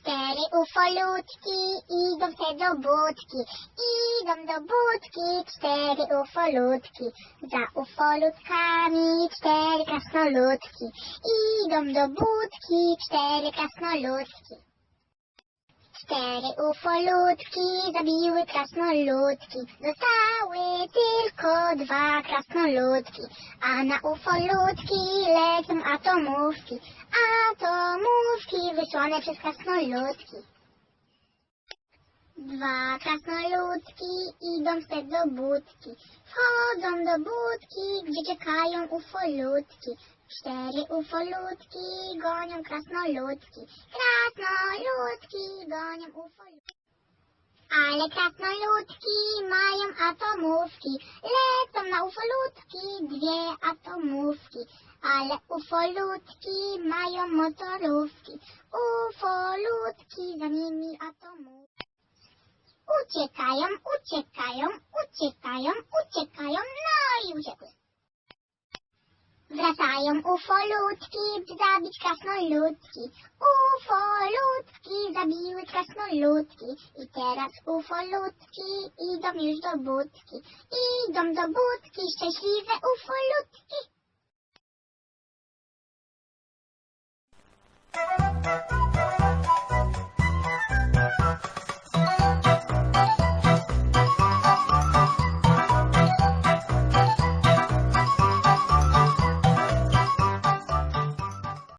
Cztery ufolutki idą se do budki, idą do budki, cztery ufolutki. Za ufolutkami cztery krasnoludki, idą do budki, cztery krasnoludki. Cztery ufolutki zabiły krasnoludki, zostały tylko dwa krasnoludki, a na ufolutki lecą atomówki, atomówki wysłane przez krasnoludki. Dwa krasnoludki idą se do budki, wchodzą do budki, gdzie czekają ufolutki. Cztery ufolutki gonią krasnoludki, krasnoludki gonią ufolutki. Ale krasnoludki mają atomówki, lecą na ufolutki dwie atomówki. Ale ufolutki mają motorówki, ufolutki za nimi atomówki. Uciekają, uciekają, uciekają, uciekają, no i uciekły. Wracają ufolutki, zabić krasnoludki. Ufolutki zabiły krasnoludki. I teraz ufolutki idą już do budki. Idą do budki szczęśliwe ufolutki.